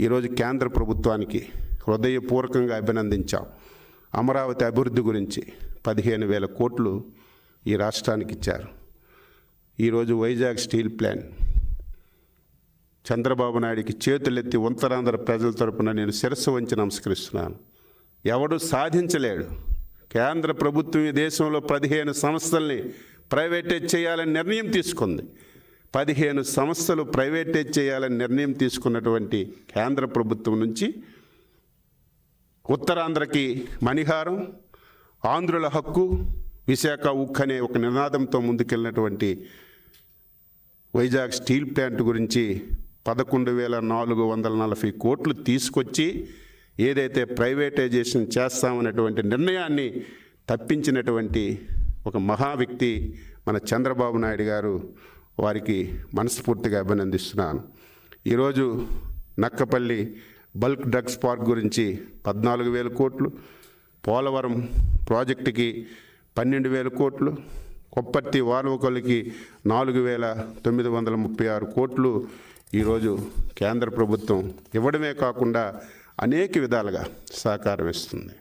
ఈరోజు కేంద్ర ప్రభుత్వానికి హృదయపూర్వకంగా అభినందించాం. అమరావతి అభివృద్ధి గురించి పదిహేను వేల కోట్లు ఈ రాష్ట్రానికి ఇచ్చారు. ఈరోజు వైజాగ్ స్టీల్ ప్లాంట్. చంద్రబాబు నాయుడికి చేతులెత్తి ఉత్తరాంధ్ర ప్రజల తరపున నేను శిరస్సు వంచి నమస్కరిస్తున్నాను. ఎవడు సాధించలేడు. కేంద్ర ప్రభుత్వం ఈ దేశంలో పదిహేను సంస్థల్ని ప్రైవేటైజ్ చేయాలని నిర్ణయం తీసుకుంది. పదిహేను సంస్థలు ప్రైవేటైజ్ చేయాలని నిర్ణయం తీసుకున్నటువంటి కేంద్ర ప్రభుత్వం నుంచి ఉత్తరాంధ్రకి మణిహారం ఆంధ్రుల హక్కు విశాఖ ఉక్ అనే ఒక నినాదంతో ముందుకెళ్ళినటువంటి వైజాగ్ స్టీల్ ప్లాంట్ గురించి పదకొండు వేల నాలుగు వందల నలభై కోట్లు తీసుకొచ్చి ఏదైతే ప్రైవేటైజేషన్ చేస్తామనేటువంటి నిర్ణయాన్ని తప్పించినటువంటి ఒక మహా వ్యక్తి మన చంద్రబాబు నాయుడు గారు వారికి మనస్ఫూర్తిగా అభినందిస్తున్నాను. ఈరోజు నక్కపల్లి బల్క్ డ్రగ్స్ పార్క్ గురించి పద్నాలుగు వేల కోట్లు పోలవరం ప్రాజెక్టుకి పన్నెండు వేల కోట్లు కొప్పర్తి వాల్వకొల్లికి నాలుగు వేల తొమ్మిది వందల ముప్పై ఆరు కోట్లు ఈరోజు కేంద్ర ప్రభుత్వం ఇవ్వడమే కాకుండా అనేక విధాలుగా సహకారం ఇస్తుంది.